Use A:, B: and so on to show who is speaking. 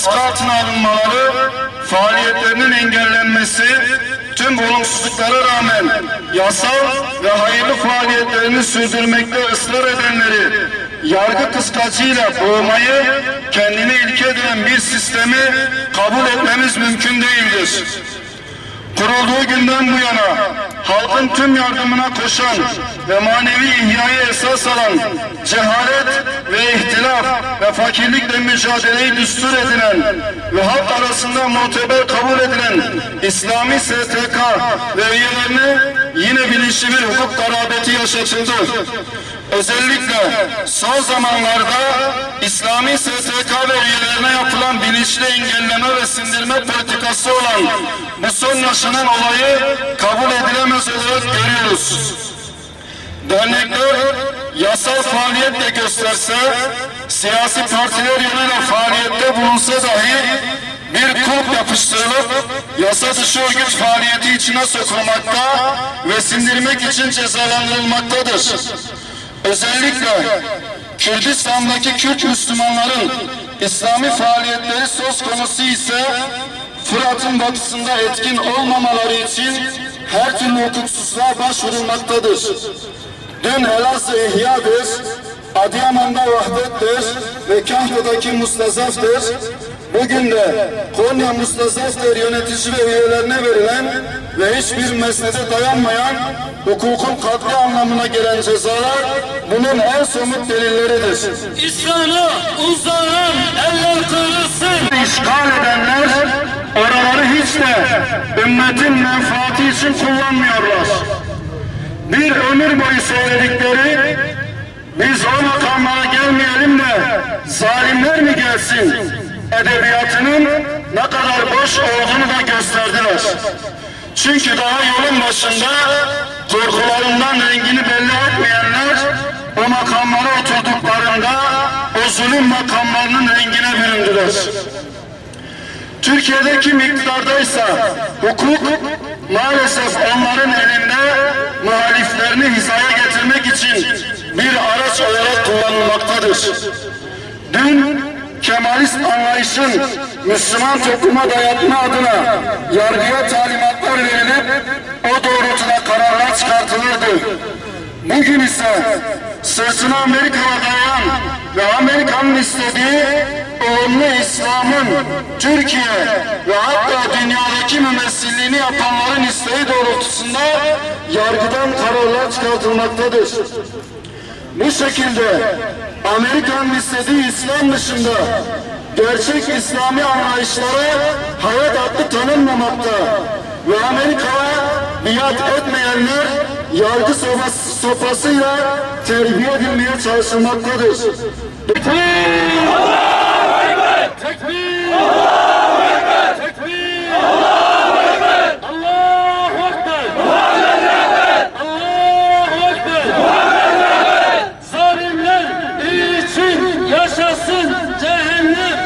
A: baskı altına alınmaları, faaliyetlerinin engellenmesi, tüm olumsuzluklara rağmen yasal ve hayırlı faaliyetlerini sürdürmekte ısrar edenleri yargı kıskacıyla boğmayı kendine ilke edinen bir sistemi kabul etmemiz mümkün değildir. Kurulduğu günden bu yana halkın tüm yardımına koşan ve manevi ihyayı esas alan cehalet ve ihtilaf ve fakirlikle mücadeleyi düstur edinen ve halk arasında muteber kabul edilen İslami STK ve üyelerine yine bilinçli bir hukuk garabeti yaşatıldı. Özellikle son zamanlarda İslami STK ve üyelerine yapılan bilinçli engelleme ve sindirme politikası olan bu son yaşanan olayı kabul edilemez olarak görüyoruz. Dernekler yasal faaliyet de gösterse, siyasi partiler yönüyle faaliyette bulunsa dahi bir kulp yapıştırılıp yasa dışı örgüt faaliyeti içine sokulmakta ve sindirmek için cezalandırılmaktadır. Özellikle Kürdistan'daki Kürt Müslümanların İslami faaliyetleri söz konusu ise Fırat'ın batısında etkin olmamaları için her türlü hukuksuzluğa başvurulmaktadır. Dün Elazığ İhya'dır, Adıyaman'da Vahdet'tir ve Kahya'daki Mustazaftır. Bugün de Konya Mustazaftır yönetici ve üyelerine verilen ve hiçbir mesnede dayanmayan hukukun katli anlamına gelen cezalar bunun en somut delilleridir.
B: İslam'a uzanan eller kırılsın.
A: İşgal edenler oraları hiç de ümmetin menfaati için kullanmıyorlar. Bir ömür boyu söyledikleri biz o makamlara gelmeyelim de zalimler mi gelsin edebiyatının ne kadar boş olduğunu da gösterdiler. Çünkü daha yolun başında korkularından rengini belli etmeyenler o makamlara oturduklarında o zulüm makamlarının rengine büründüler. Türkiye'deki miktardaysa hukuk maalesef onların elinde muhaliflerini hizaya getirmek için bir araç olarak kullanılmaktadır. Dün Kemalist anlayışın Müslüman topluma dayatma adına yargıya talimatlar verilip o doğrultuda kararlar çıkartılırdı. Bugün ise sırtına Amerika'ya dayanan ve Amerika'nın istediği olumlu İslam'ın Türkiye ve hatta dünyadaki mümessillerini yapanların isteği doğrultusunda yargıdan kararlar çıkartılmaktadır. Bu şekilde Amerika'nın istediği İslam dışında gerçek İslami anlayışlara hayat hakkı tanınmamakta ve Amerika'ya biat etmeyenler yargı sopası, sopasıyla terbiye edilmeye çalışılmaktadır.
B: Allah! Yaşasın cehennem!